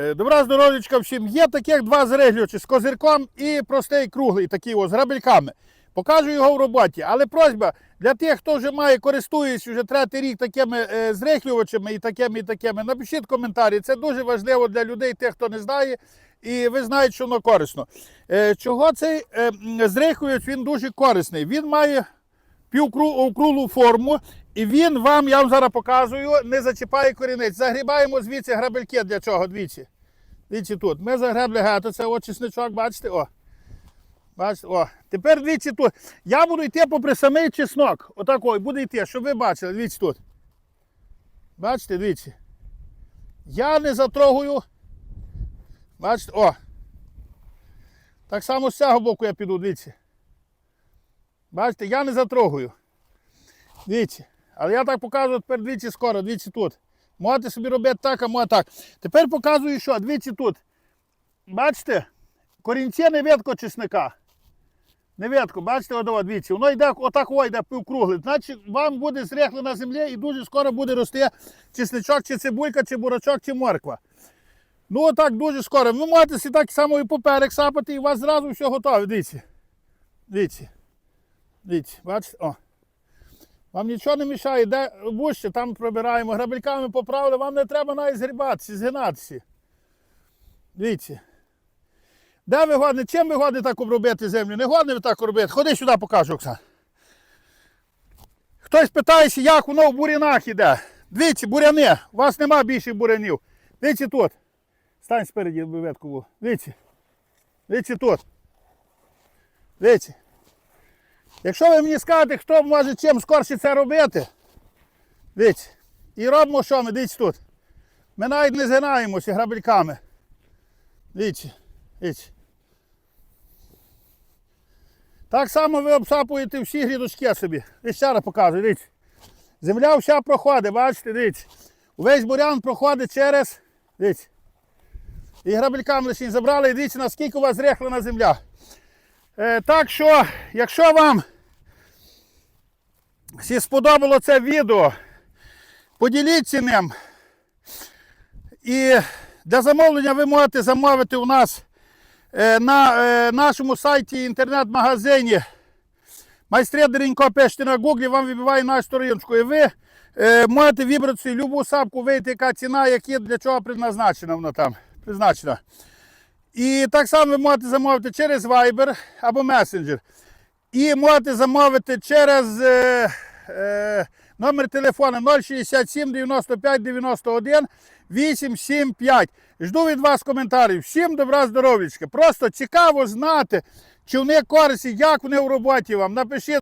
Е, Добра здоров'ячка всім. Є таких два зриглювачі з козирком і простий круглий, такий ось, з грабельками. Покажу його в роботі. Але просьба для тих, хто вже має, користується вже третій рік такими е, зрихлювачами і такими, і такими. Напишіть коментарі. Це дуже важливо для людей, тих, хто не знає. І ви знаєте, що воно корисно. Е, чого цей зрихлювач він дуже корисний? Він має півкруглу форму, і він вам, я вам зараз показую, не зачіпає корінець. Загрібаємо звідси грабельки для чого, двічі. Дивіться тут. Ми загребли гето, це от чесничок, бачите? О. Бачите, о. Тепер дивіться тут. Я буду йти попри самий чеснок. Отакой, буду йти, щоб ви бачили. Дивіться тут. Бачите, дивіться. Я не затрогую. Бачите, о. Так само з цього боку я піду, дивіться. Бачите, я не затрогую. Дивіться. Але я так показую тепер двічі скоро, двічі тут. Можете собі робити так, а можете так. Тепер показую, що двічі тут. Бачите? Корінці не видко чесника. Не видко, бачите, одова, дивіться. Воно йде отак йде півкругле. Значить, вам буде зрехло на землі і дуже скоро буде рости чесничок, чи цибулька, чи бурачок, чи морква. Ну отак дуже скоро. Ви можете так само і поперек сапати, і у вас зразу все готове. Дивіться. Дивіться. Дивіться, бачите? О. Вам нічого не мішає, де вуще, там пробираємо, грабельками поправили, вам не треба навіть згрібатися, згинатися. Дивіться. Де ви годні? Чим ви годні так обробити землю? Не годні ви так робити. Ходи сюди покажу, Оксан. Хтось питається, як воно в бурянах іде. Дивіться, буряни. У вас нема більше бурянів. Дивіться тут. Стань спереді ветку. Дивіться. Дивіться тут. Дивіться. Якщо ви мені скажете, хто може чим скорше це робити, дивіться, і робимо що ми, дивіться тут. Ми навіть не згинаємося грабельками. Дивіться, дивіться. Так само ви обсапуєте всі грідочки собі. І ще раз показую, дивіться. Земля вся проходить, бачите, дивіться. Увесь бурян проходить через. Дивіться. І грабельками лише забрали, і дивіться, наскільки у вас зрехлена земля. Е, так що, якщо вам всі сподобало це відео, поділіться ним. І для замовлення ви можете замовити у нас е, на е, нашому сайті інтернет-магазині. Майстри Деренько пишете на гуглі, вам вибиває нашу сторінку. І ви е, можете вибрати любу сапку, вийти, яка ціна, які для чого призначена вона там. Призначена. І так само ви можете замовити через Viber або Messenger. І можете замовити через е, е, номер телефону 067 95 91 875. Жду від вас коментарів. Всім добра здоров'ячка. Просто цікаво знати, чи вони користі, як вони в роботі вам. Напишіть.